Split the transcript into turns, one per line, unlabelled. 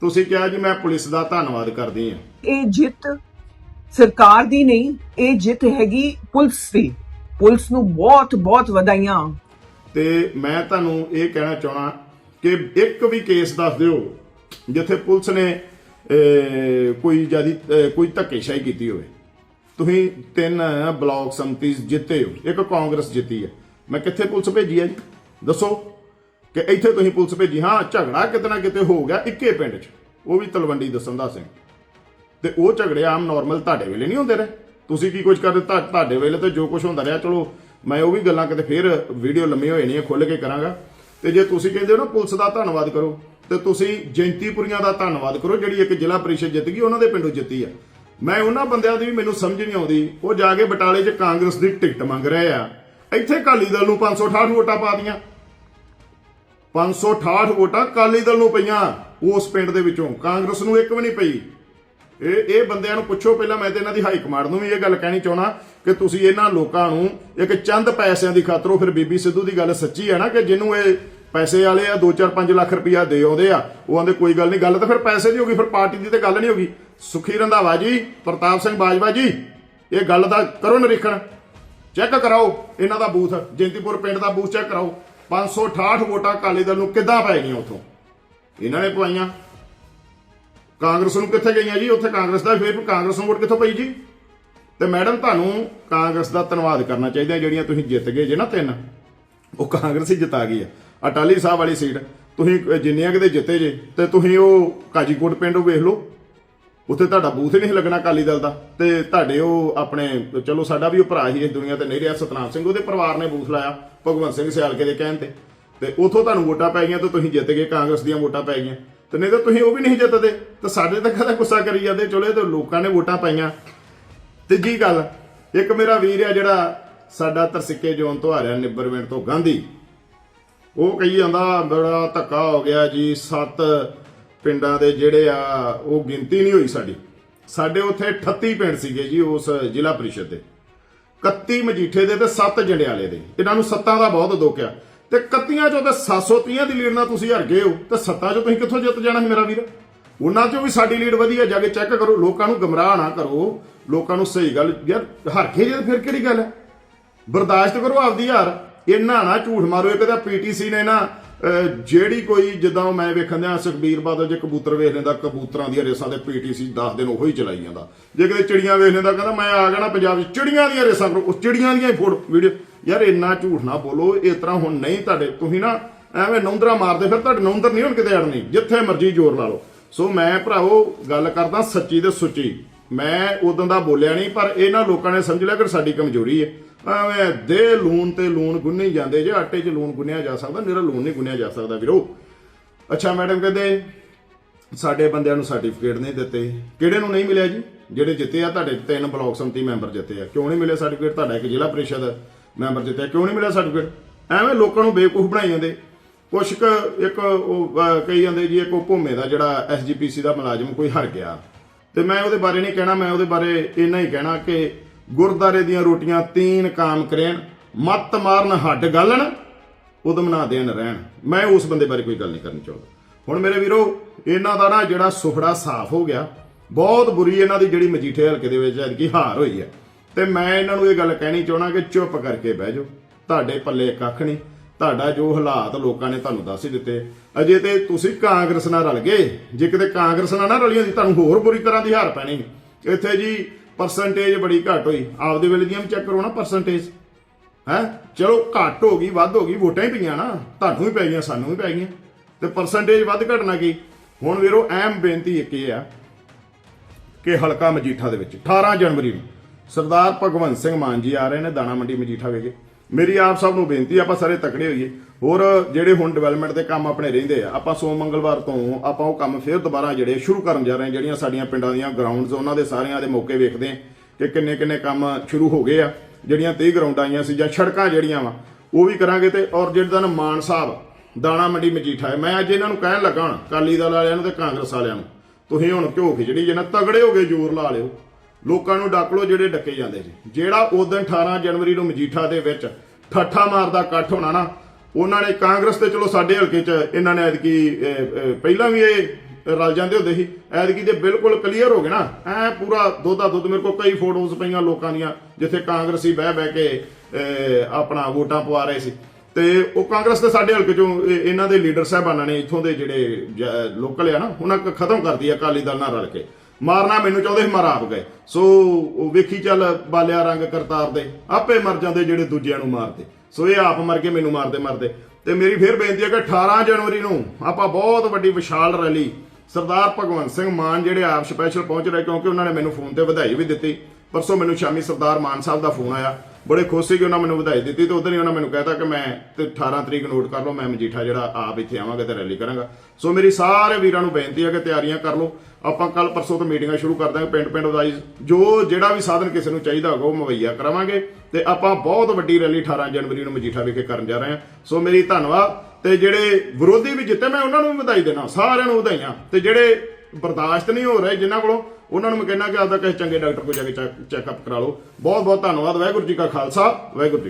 ਤੁਸੀਂ ਕਿਹਾ ਜੀ ਮੈਂ ਪੁਲਿਸ ਦਾ ਧੰਨਵਾਦ ਕਰਦੀ ਹਾਂ।
ਇਹ ਜਿੱਤ ਸਰਕਾਰ ਦੀ ਨਹੀਂ ਇਹ ਜਿੱਤ ਹੈਗੀ ਪੁਲਿਸ ਦੀ। ਪੁਲਿਸ ਨੂੰ ਬਹੁਤ ਬਹੁਤ ਵਧਾਈਆਂ।
ਤੇ ਮੈਂ ਤੁਹਾਨੂੰ ਇਹ ਕਹਿਣਾ ਚਾਹਣਾ ਕਿ ਇੱਕ ਵੀ ਕੇਸ ਦੱਸ ਦਿਓ ਜਿੱਥੇ ਪੁਲਿਸ ਨੇ ਕੋਈ ਜਿਆਦੀ ਕੋਈ ਧੱਕੇਸ਼ਾਹੀ ਕੀਤੀ ਹੋਵੇ। ਤੁਸੀਂ ਤਿੰਨ ਬਲਾਕ ਸੰਮਤੀ ਜਿੱਤੇ ਹੋ ਇੱਕ ਕਾਂਗਰਸ ਜਿੱਤੀ ਹੈ। ਮੈਂ ਕਿੱਥੇ ਪੁਲਿਸ ਭੇਜੀ ਹੈ ਜੀ? ਦੱਸੋ। ਕਿ ਇੱਥੇ ਤੁਸੀਂ ਪੁਲਿਸ ਭੇਜੀ, ਹਾਂ, ਝਗੜਾ ਕਿਤੇ ਨਾ ਕਿਤੇ ਹੋ ਗਿਆ ਇੱਕੇ ਪਿੰਡ 'ਚ। ਉਹ ਵੀ ਤਲਵੰਡੀ ਦਸੰਦਾ ਸਿੰਘ। ਤੇ ਉਹ ਝਗੜੇ ਆਮ ਨਾਰਮਲ ਤੁਹਾਡੇ ਵੇਲੇ ਨਹੀਂ ਹੁੰਦੇ ਰਹੇ। ਤੁਸੀਂ ਕੀ ਕੁਝ ਕਰਦੇ ਤੁਹਾਡੇ ਵੇਲੇ ਤੇ ਜੋ ਕੁਝ ਹੁੰਦਾ ਰਿਹਾ। ਚਲੋ, ਮੈਂ ਉਹ ਵੀ ਗੱਲਾਂ ਕਿਤੇ ਫੇਰ ਵੀਡੀਓ ਲੰਮੀ ਹੋਏ ਨਹੀਂ ਖੁੱਲ ਕੇ ਕਰਾਂਗਾ। ਤੇ ਜੇ ਤੁਸੀਂ ਕਹਿੰਦੇ ਹੋ ਨਾ, ਪੁਲਿਸ ਦਾ ਧੰਨਵਾਦ ਕਰੋ, ਤੇ ਤੁਸੀਂ ਜੈਂਤੀਪੁਰੀਆਂ ਦਾ ਧੰਨਵਾਦ ਕਰੋ, ਜਿਹੜੀ ਇੱਕ ਜ਼ਿਲ੍ਹਾ ਪਰਿਸ਼ਦ ਜਿੱਤ ਗਈ, ਉਹਨਾਂ ਦੇ ਪਿੰਡੋਂ ਜਿੱਤੀ ਆ। ਮੈਂ ਉਹਨਾਂ ਬੰਦਿਆਂ ਦੀ ਵੀ ਮੈਨੂੰ ਸਮਝ ਨਹੀਂ ਆਉਂਦੀ। ਉਹ ਜਾ ਕੇ ਬਟਾਲੇ 'ਚ ਕਾਂਗਰਸ ਦੀ ਟਿਕਟ ਮੰਗ ਰਹੇ ਆ। ਇੱਥੇ ਅਕਾਲੀ ਦਲ ਨੂੰ 568 ਵੋਟਾਂ ਪਾ ਦੀਆਂ 568 ਵੋਟਾਂ ਅਕਾਲੀ ਦਲ ਨੂੰ ਪਈਆਂ ਉਸ ਪਿੰਡ ਦੇ ਵਿੱਚੋਂ। ਕਾਂਗਰਸ ਨੂੰ ਇੱਕ ਵੀ ਨਹੀਂ ਪਈ। ਇਹ ਇਹ ਬੰਦਿਆਂ ਨੂੰ ਪੁੱਛੋ ਪਹਿਲਾਂ, ਮੈਂ ਤੇ ਇਹਨਾਂ ਦੀ ਹਾਈ ਕਮਾਂਡ ਨੂੰ ਵੀ ਇਹ ਗੱਲ ਕਹਿਣੀ ਚਾਹਣਾ ਕਿ ਤੁਸੀਂ ਇਹਨਾਂ ਲੋਕਾਂ ਨੂੰ ਇੱਕ ਚੰਦ ਪੈਸਿਆਂ ਦੀ ਖਾਤਰੋਂ ਫਿਰ ਬੀਬੀ ਸਿੱਧੂ ਦੀ ਗੱਲ ਸੱਚੀ ਹੈ ਨਾ ਕਿ ਜਿਹਨੂੰ ਇਹ ਪੈਸੇ ਵਾਲੇ ਆ 2-4-5 ਲੱਖ ਰੁਪਇਆ ਦੇ ਆਉਂਦੇ ਆ, ਉਹ ਆਂਦੇ ਕੋਈ ਗੱਲ ਨਹੀਂ, ਗੱਲ ਤਾਂ ਫਿਰ ਪੈਸੇ ਦੀ ਹੋ ਗਈ, ਫਿਰ ਪਾਰਟੀ ਦੀ ਤੇ ਗੱਲ ਨਹੀਂ ਹੋ ਗਈ। ਸੁਖੀ ਰੰਧਾਵਾ ਜੀ, ਪ੍ਰਤਾਪ ਸਿੰਘ ਬਾਜਵਾ ਜੀ, ਇਹ ਗੱਲ ਦਾ ਕਰੋ ਨਿਰੀਖਣ। ਚੈੱਕ ਕਰਾਓ ਇਹਨਾਂ ਦਾ ਬੂਥ, ਜੈਂਤੀਪੁਰ ਪਿੰਡ ਦਾ ਬੂਥ ਚੈੱਕ ਕਰਾਓ। 568 ਵੋਟਾਂ ਅਕਾਲੀ ਦਲ ਨੂੰ ਕਿੱਦਾਂ ਪੈ ਗਈਆਂ ਉਥੋਂ? ਇਹਨਾਂ ਨੇ ਪਵਾਈਆਂ। ਕਾਂਗਰਸ ਨੂੰ ਕਿੱਥੇ ਗਈਆਂ ਜੀ? ਉੱਥੇ ਕਾਂਗਰਸ ਦਾ ਫੇਰ ਕਾਂਗਰਸ ਨੂੰ ਵੋਟ ਕਿੱਥੋਂ ਪਈ ਜੀ? ਤੇ ਮੈਡਮ, ਤੁਹਾਨੂੰ ਕਾਂਗਰਸ ਦਾ ਧੰਨਵਾਦ ਕਰਨਾ ਚਾਹੀਦਾ ਜਿਹੜੀਆਂ ਤੁਸੀਂ ਜਿੱਤ ਗਏ ਜੇ ਨਾ ਤਿੰਨ। ਉਹ ਕਾਂਗਰਸ ਹੀ ਜਿਤਾ ਗਈ ਆ ਅਟਾਲੀ ਸਾਹਿਬ ਵਾਲੀ ਸੀਟ, ਤੁਸੀਂ ਜਿੰਨੀਆਂ ਕਿਤੇ ਜਿੱਤੇ ਜੇ, ਤੇ ਤੁਸੀਂ ਉਹ ਕਾਜੀਕੋਟ ਪਿੰਡ ਵੇਖ ਲਓ। ਉੱਥੇ ਤੁਹਾਡਾ ਬੂਥ ਹੀ ਨਹੀਂ ਲੱਗਣਾ ਅਕਾਲੀ ਦਲ ਦਾ। ਤੇ ਤੁਹਾਡੇ ਉਹ ਆਪਣੇ, ਚਲੋ ਸਾਡਾ ਵੀ ਉਹ ਭਰਾ ਹੀ ਇਸ ਦੁਨੀਆ ਤੇ ਨਹੀਂ ਰਿਹਾ, ਸਤਨਾਮ ਸਿੰਘ, ਉਹਦੇ ਪਰਿਵਾਰ ਨੇ ਬੂਥ ਲਾਇਆ। ਭਗਵੰਤ ਸਿੰਘ ਸਿਆਲਕੇ ਦੇ ਕਹਿਣ ਤੇ। ਤੇ ਉਥੋਂ ਤੁਹਾਨੂੰ ਵੋਟਾਂ ਪੈ ਗਈਆਂ ਤੇ ਤੁਸੀਂ ਜਿੱਤ ਗਏ, ਕਾਂਗਰਸ ਦੀਆਂ ਵੋਟਾਂ ਪੈ ਗਈਆਂ। ਤੇ ਨਹੀਂ ਤਾਂ ਤੁਸੀਂ ਉਹ ਵੀ ਨਹੀਂ ਜਿੱਤਦੇ। ਤਾਂ ਸਾਡੇ ਤਾਂ ਕਦਾ ਗੁੱਸਾ ਕਰੀ ਜਾਂਦੇ, ਚਲੋ ਇਹ ਲੋਕਾਂ ਨੇ ਵੋਟਾਂ ਪਾਈਆਂ। ਤੀਜੀ ਗੱਲ, ਇੱਕ ਮੇਰਾ ਵੀਰ ਆ ਜਿਹੜਾ ਸਾਡਾ ਤਰਸਿੱਕੇ ਜੋਨ ਤੋਂ ਆ ਰਿਹਾ ਨਿੱਬਰਵਿੰਡ ਤੋਂ, ਗਾਂਧੀ। ਉਹ ਕਹੀ ਜਾਂਦਾ, ਬੜਾ ਧੱਕਾ ਹੋ ਗਿਆ ਜੀ, ਸੱਤ ਪਿੰਡਾਂ ਦੇ ਜਿਹੜੇ ਆ, ਉਹ ਗਿਣਤੀ ਨਹੀਂ ਹੋਈ ਸਾਡੀ। ਸਾਡੇ ਉੱਥੇ 38 ਪਿੰਡ ਸੀਗੇ ਜੀ ਉਸ ਜ਼ਿਲ੍ਹਾ ਪਰਿਸ਼ਦ ਦੇ। 31 ਮਜੀਠੇ ਦੇ ਤੇ 7 ਜੰਡਿਆਲੇ ਦੇ। ਇਹਨਾਂ ਨੂੰ ਸੱਤਾਂ ਦਾ ਬਹੁਤ ਦੁੱਖ ਆ। ਤੇ 31 ਚੋਂ ਤੇ 730 ਦੀ ਲੀਡ ਨਾਲ ਤੁਸੀਂ ਹਾਰ ਗਏ ਹੋ। ਤੇ ਸੱਤਾਂ ਚੋਂ ਤੁਸੀਂ ਕਿੱਥੋਂ ਜਿੱਤ ਜਾਣਾ ਸੀ ਮੇਰਾ ਵੀਰ? ਉਹਨਾਂ ਚੋਂ ਵੀ ਸਾਡੀ ਲੀਡ ਵਧੀਆ ਜਾ ਕੇ ਚੈੱਕ ਕਰੋ। ਲੋਕਾਂ ਨੂੰ ਗਮਰਾਹ ਨਾ ਕਰੋ। ਲੋਕਾਂ ਨੂੰ ਸਹੀ ਗੱਲ ਯਾਰ ਹਾਰ ਗਏ ਜੇ, ਫਿਰ ਕਿਹੜੀ ਗੱਲ ਹੈ ਬਰਦਾਸ਼ਤ ਕਰੋ ਆਪਦੀ ਯਾਰ ਇਹਨਾਂ ਨਾ ਝੂਠ ਮਾਰੋ। ਇੱਕ ਤਾਂ ਪੀਟੀਸੀ ਨੇ ਨਾ ਜਿਹੜੀ ਕੋਈ ਜਿੱਦਾਂ ਮੈਂ ਵੇਖਣ ਦਿਆਂ ਸੁਖਬੀਰ ਬਾਦਲ ਜੇ ਕਬੂਤਰ ਵੇਖ ਲੈਂਦਾ, ਕਬੂਤਰਾਂ ਦੀਆਂ ਰੇਸਾਂ ਤੇ ਪੀਟੀਸੀ 10 ਦਿਨ ਉਹੀ ਚਲਾਈ ਜਾਂਦਾ। ਜੇ ਕਿਤੇ ਚਿੜੀਆਂ ਵੇਖ ਲੈਂਦਾ, ਕਹਿੰਦਾ ਮੈਂ ਆ ਗਿਆ ਪੰਜਾਬ 'ਚ, ਚਿੜੀਆਂ ਦੀਆਂ ਰੇਸਾਂ ਕਰੋ, ਉਸ ਚਿੜੀਆਂ ਦੀਆਂ ਹੀ ਫੋਟੋ ਵੀਡੀਓ। ਯਾਰ ਇੰਨਾ ਝੂਠ ਨਾ ਬੋਲੋ, ਇਸ ਤਰ੍ਹਾਂ ਹੁਣ ਨਹੀਂ ਤੁਹਾਡੇ, ਤੁਸੀਂ ਨਾ ਐਵੇਂ ਨੌਂਦਰਾ ਮਾਰਦੇ ਫਿਰ ਤੁਹਾਡੇ ਨੌਂਦਰ ਨਹੀਂ ਹੁਣ ਕਿਤੇ ਅੜਨੀ, ਜਿੱਥੇ ਮਰਜ਼ੀ ਜ਼ੋਰ ਲਾ ਲਓ। ਸੋ ਮੈਂ ਭਰਾਵੋ, ਗੱਲ ਕਰਦਾ ਸੱਚੀ ਤੇ ਸੁੱਚੀ। ਮੈਂ ਉਦੋਂ ਦਾ ਬੋਲਿਆ ਨਹੀਂ, ਪਰ ਇਹਨਾਂ ਲੋਕਾਂ ਨੇ ਸਮਝ ਲਿਆ ਕਿ ਸਾਡੀ ਕਮਜ਼ੋਰੀ ਹੈ। ਐਵੇਂ ਦੇ ਲੂਣ ਤੇ ਲੂਣ ਗੁੰਨੇ ਜਾਂਦੇ, ਜੇ ਆਟੇ 'ਚ ਲੂਣ ਗੁੰਨਿਆ ਜਾ ਸਕਦਾ, ਮੇਰਾ ਲੂਣ ਨਹੀਂ ਗੁੰਨਿਆ ਜਾ ਸਕਦਾ ਵੀਰੋ। ਅੱਛਾ ਮੈਡਮ ਕਹਿੰਦੇ, ਸਾਡੇ ਬੰਦਿਆਂ ਨੂੰ ਸਰਟੀਫਿਕੇਟ ਨਹੀਂ ਦਿੱਤੇ। ਕਿਹੜੇ ਨੂੰ ਨਹੀਂ ਮਿਲਿਆ ਜੀ? ਜਿਹੜੇ ਜਿੱਤੇ ਆ, ਤੁਹਾਡੇ ਤਿੰਨ ਬਲਾਕ ਸੰਮਤੀ ਮੈਂਬਰ ਜਿੱਤੇ ਆ। ਕਿਉਂ ਨਹੀਂ ਮਿਲਿਆ ਸਰਟੀਫਿਕੇਟ ਤੁਹਾਡਾ ਇੱਕ ਜ਼ਿਲ੍ਹਾ ਪ੍ਰੀਸ਼ਦ ਮੈਂਬਰ ਜਿੱਤਿਆ। ਕਿਉਂ ਨਹੀਂ ਮਿਲਿਆ ਸਰਟੀਫਿਕੇਟ ਐਵੇਂ ਲੋਕਾਂ ਨੂੰ ਬੇਵਕੂਫ ਬਣਾਈ ਜਾਂਦੇ। ਕੁਛ ਕੁ ਇੱਕ ਉਹ ਕਹੀ ਜਾਂਦੇ ਜੀ, ਇੱਕ ਉਹ ਭੂਮੇ ਦਾ ਜਿਹੜਾ ਐਸਜੀਪੀਸੀ ਦਾ ਮੁਲਾਜ਼ਮ ਕੋਈ ਹਰ ਗਿਆ। ਤੇ ਮੈਂ ਉਹਦੇ ਬਾਰੇ ਨਹੀਂ ਕਹਿਣਾ, ਮੈਂ ਉਹਦੇ ਬਾਰੇ ਇੰਨਾ ਹੀ ਕਹਿਣਾ ਕਿ ਗੁਰਦਾਰੇ ਦੀਆਂ ਰੋਟੀਆਂ ਤੀਨ ਕਾਮ ਕਰੇਣ, ਮੱਤ ਮਾਰਨ ਹੱਡ ਗਾਲਣ, ਉਦਮ ਨਾ ਦੇਣ ਰਹਿਣ। ਮੈਂ ਉਸ ਬੰਦੇ ਬਾਰੇ ਕੋਈ ਗੱਲ ਨਹੀਂ ਕਰਨੀ ਚਾਹੁੰਦਾ। ਹੁਣ ਮੇਰੇ ਵੀਰੋ, ਇਹਨਾਂ ਦਾ ਨਾ ਜਿਹੜਾ ਸੁਫੜਾ ਸਾਫ਼ ਹੋ ਗਿਆ, ਬਹੁਤ ਬੁਰੀ ਇਹਨਾਂ ਦੀ ਜਿਹੜੀ ਮਜੀਠੇ ਹਲਕੇ ਦੇ ਵਿੱਚ ਐਤਕੀ ਹਾਰ ਹੋਈ ਹੈ। ਤੇ ਮੈਂ ਇਹਨਾਂ ਨੂੰ ਇਹ ਗੱਲ ਕਹਿਣੀ ਚਾਹਣਾ ਕਿ ਚੁੱਪ ਕਰਕੇ ਬਹਿ ਜਾਓ। ਤੁਹਾਡੇ ਪੱਲੇ ਕੱਖ ਨਹੀਂ। ਤੁਹਾਡਾ ਜੋ ਹਾਲਾਤ ਲੋਕਾਂ ਨੇ ਤੁਹਾਨੂੰ ਦੱਸ ਹੀ ਦਿੱਤੇ। ਅਜੇ ਤੇ ਤੁਸੀਂ ਕਾਂਗਰਸ ਨਾਲ ਰਲ ਗਏ। ਜੇ ਕਿਤੇ ਕਾਂਗਰਸ ਨਾਲ ਨਾ ਰਲੀ ਹੁੰਦੀ ਤੁਹਾਨੂੰ ਹੋਰ ਬੁਰੀ ਤਰ੍ਹਾਂ ਦੀ ਹਾਰ ਪੈਣੀ। ਇੱਥੇ ਜੀ ਪਰਸੈਂਟੇਜ ਬੜੀ ਘੱਟ ਹੋਈ। ਆਪਦੇ ਵੇਲੇ ਦੀਆਂ ਵੀ ਚੈੱਕ ਕਰੋ ਨਾ ਪਰਸੈਂਟੇਜ ਹੈ? ਚਲੋ, ਘੱਟ ਹੋ ਗਈ, ਵੱਧ ਹੋ ਗਈ, ਵੋਟਾਂ ਹੀ ਪਈਆਂ ਨਾ। ਤੁਹਾਨੂੰ ਵੀ ਪੈ ਗਈਆਂ, ਸਾਨੂੰ ਵੀ ਪੈ ਗਈਆਂ। ਤੇ ਪਰਸੈਂਟੇਜ ਵੱਧ ਘਟਣਾ ਕੀ? ਹੁਣ ਵੀਰੋ, ਅਹਿਮ ਬੇਨਤੀ ਇੱਕ ਇਹ ਆ ਕਿ ਹਲਕਾ ਮਜੀਠਾ ਦੇ ਵਿੱਚ 18 ਜਨਵਰੀ ਨੂੰ ਸਰਦਾਰ ਭਗਵੰਤ ਸਿੰਘ ਮਾਨ ਜੀ ਆ ਰਹੇ ਨੇ ਦਾਣਾ ਮੰਡੀ ਮਜੀਠਾ ਵੇਗੇ ਮੇਰੀ ਆਪ ਸਭ ਨੂੰ ਬੇਨਤੀ ਆਪਾਂ ਸਾਰੇ ਤਕੜੇ ਹੋਈਏ। ਹੋਰ ਜਿਹੜੇ ਹੁਣ ਡਿਵੈਲਪਮੈਂਟ ਦੇ ਕੰਮ ਆਪਣੇ ਰਹਿੰਦੇ ਆ, ਆਪਾਂ ਸੋਮ ਮੰਗਲਵਾਰ ਤੋਂ ਆਪਾਂ ਉਹ ਕੰਮ ਫੇਰ ਦੁਬਾਰਾ ਜਿਹੜੇ ਸ਼ੁਰੂ ਕਰਨ ਜਾ ਰਹੇ ਹਾਂ ਜਿਹੜੀਆਂ ਸਾਡੀਆਂ ਪਿੰਡਾਂ ਦੀਆਂ ਗਰਾਊਂਡਸ ਉਹਨਾਂ ਦੇ ਸਾਰਿਆਂ ਦੇ ਮੌਕੇ ਵੇਖਦੇ ਆ ਕਿ ਕਿੰਨੇ ਕਿੰਨੇ ਕੰਮ ਸ਼ੁਰੂ ਹੋ ਗਏ ਆ, ਜਿਹੜੀਆਂ 30 ਗਰਾਊਂਡਾਂ ਆਈਆਂ ਸੀ ਜਾਂ ਸੜਕਾਂ ਜਿਹੜੀਆਂ ਵਾ, ਉਹ ਵੀ ਕਰਾਂਗੇ ਤੇ ਔਰ ਜਿਹੜਾ ਨਾ ਮਾਨ ਸਾਹਿਬ, ਦਾਣਾ ਮੰਡੀ ਮਜੀਠਾ ਹੈ, ਮੈਂ ਅੱਜ ਇਹਨਾਂ ਨੂੰ ਕਹਿਣ ਲੱਗਾ ਹੁਣ ਕਾਲੀ ਦਲ ਵਾਲਿਆਂ ਨੂੰ ਤੇ ਕਾਂਗਰਸ ਵਾਲਿਆਂ ਨੂੰ, ਤੁਸੀਂ ਹੁਣ ਘਿਓ ਖਿਚੜੀ ਜੇ ਨਾ ਤਗੜੇ ਹੋ ਗਏ, ਜ਼ੋਰ ਲਾ ਲਿਓ। ਲੋਕਾਂ ਨੂੰ ਡੱਕ ਲਓ ਜਿਹੜੇ ਡੱਕੇ ਜਾਂਦੇ ਸੀ ਜਿਹੜਾ ਉਦੋਂ 18 ਜਨਵਰੀ ਨੂੰ ਮਜੀਠਾ ਦੇ ਵਿੱਚ ਠੱਠਾ ਮਾਰਦਾ ਇਕੱਠ ਹੋਣਾ ਨਾ ਉਹਨਾਂ ਨੇ ਕਾਂਗਰਸ ਤੇ ਚਲੋ ਸਾਡੇ ਹਲਕੇ 'ਚ ਇਹਨਾਂ ਨੇ ਐਤਕੀ ਪਹਿਲਾਂ ਵੀ ਇਹ ਰਲ ਜਾਂਦੇ ਹੁੰਦੇ ਸੀ ਐਤਕੀ ਦੇ ਬਿਲਕੁਲ ਕਲੀਅਰ ਹੋ ਗਏ ਨਾ ਐ ਪੂਰਾ ਦੋਦਾ ਦੁੱਧ ਮੇਰੇ ਕੋਲ ਕਈ ਫੋਟੋਜ਼ ਪਈਆਂ ਲੋਕਾਂ ਦੀਆਂ ਜਿੱਥੇ ਕਾਂਗਰਸੀ ਬਹਿ ਬਹਿ ਕੇ ਅਹ, ਆਪਣਾ ਵੋਟਾਂ ਪਵਾ ਰਹੇ ਸੀ। ਤੇ ਉਹ ਕਾਂਗਰਸ ਦੇ ਸਾਡੇ ਹਲਕੇ ਚੋਂ ਇਹਨਾਂ ਦੇ ਲੀਡਰ ਸਾਹਿਬਾਨਾਂ ਨੇ ਇੱਥੋਂ ਦੇ ਜਿਹੜੇ ਲੋਕਲ ਆ ਨਾ ਉਹਨਾਂ ਖਤਮ ਕਰਦੀ ਆ ਅਕਾਲੀ ਦਲ ਨਾਲ ਰਲ ਕੇ। ਮਾਰਨਾ ਮੈਨੂੰ ਚਾਹੁੰਦੇ ਸੀ, ਮਾਰ ਆਪ ਗਏ। ਸੋ ਉਹ ਵੇਖੀ ਚੱਲ ਬਾਲਿਆ ਰੰਗ ਕਰਤਾਰ ਦੇ, ਆਪੇ ਮਰ ਜਾਂਦੇ ਜਿਹੜੇ ਦੂਜਿਆਂ ਨੂੰ ਮਾਰਦੇ। ਸੋ ਇਹ ਆਪ ਮਰ ਕੇ ਮੈਨੂੰ ਮਾਰਦੇ ਮਾਰਦੇ। ਤੇ ਮੇਰੀ ਫਿਰ ਬੇਨਤੀ ਹੈ ਕਿ 18 ਜਨਵਰੀ ਨੂੰ ਆਪਾਂ ਬਹੁਤ ਵੱਡੀ ਵਿਸ਼ਾਲ ਰੈਲੀ, ਸਰਦਾਰ ਭਗਵੰਤ ਸਿੰਘ ਮਾਨ ਜਿਹੜੇ ਆਪ ਸਪੈਸ਼ਲ ਪਹੁੰਚ ਰਹੇ, ਕਿਉਂਕਿ ਉਹਨਾਂ ਨੇ ਮੈਨੂੰ ਫੋਨ ਤੇ ਵਧਾਈ ਵੀ ਦਿੱਤੀ। ਪਰਸੋਂ ਮੈਨੂੰ ਸ਼ਾਮੀ ਸਰਦਾਰ ਮਾਨ ਸਾਹਿਬ ਦਾ ਫੋਨ ਆਇਆ। ਬੜੇ ਖੁਸ਼ ਸੀ ਕਿ ਉਹਨਾਂ ਮੈਨੂੰ ਵਧਾਈ ਦਿੱਤੀ ਤੇ ਉਦੋਂ ਹੀ ਉਹਨਾਂ ਮੈਨੂੰ ਕਹਿਤਾ ਕਿ ਮੈਂ ਤੇ 18 ਤਰੀਕ ਨੋਟ ਕਰ ਲਓ, ਮੈਂ ਮਜੀਠਾ ਜਿਹੜਾ ਆਪ ਇੱਥੇ ਆਵਾਂਗਾ ਤੇ ਰੈਲੀ ਕਰਾਂਗਾ। ਸੋ ਮੇਰੀ ਸਾਰੇ ਵੀਰਾਂ ਨੂੰ ਬੇਨਤੀ ਹੈ ਕਿ ਤਿਆਰੀਆਂ ਕਰ ਲਓ। ਆਪਾਂ ਕੱਲ ਪਰਸੋਂ ਤੋਂ ਮੀਟਿੰਗਾਂ ਸ਼ੁਰੂ ਕਰ ਦਾਂਗੇ ਪਿੰਡ ਪਿੰਡ ਵਾਈਜ਼ ਜੋ ਜਿਹੜਾ ਵੀ ਸਾਧਨ ਕਿਸੇ ਨੂੰ ਚਾਹੀਦਾ ਹੋਗਾ ਉਹ ਮੁਹੱਈਆ ਕਰਾਵਾਂਗੇ। ਤੇ ਆਪਾਂ ਬਹੁਤ ਵੱਡੀ ਰੈਲੀ 18 ਜਨਵਰੀ ਨੂੰ ਮਜੀਠਾ ਵਿਖੇ ਕਰਨ ਜਾ ਰਹੇ ਹਾਂ। ਸੋ ਮੇਰੀ ਧੰਨਵਾਦ। ਤੇ ਜਿਹੜੇ ਵਿਰੋਧੀ ਵੀ ਜਿੱਤੇ, ਮੈਂ ਉਹਨਾਂ ਨੂੰ ਵੀ ਵਧਾਈ ਦੇਣਾ ਸਾਰਿਆਂ ਨੂੰ ਵਧਾਈਆਂ। ਤੇ ਜਿਹੜੇ ਬਰਦਾਸ਼ਤ ਨਹੀਂ ਹੋ ਰਹੇ ਜਿਨ੍ਹਾਂ ਕੋਲੋਂ, ਉਹਨਾਂ ਨੂੰ ਮੈਂ ਕਹਿਣਾ ਕਿ ਆਪਦਾ ਕਿਸੇ ਚੰਗੇ ਡਾਕਟਰ ਕੋਲ ਜਾ ਕੇ ਚੈੱਕਅਪ ਕਰਾ ਲਓ। ਬਹੁਤ ਬਹੁਤ ਧੰਨਵਾਦ। ਵਾਹਿਗੁਰੂ ਜੀ ਕਾ ਖਾਲਸਾ, ਵਾਹਿਗੁਰੂ ਜੀ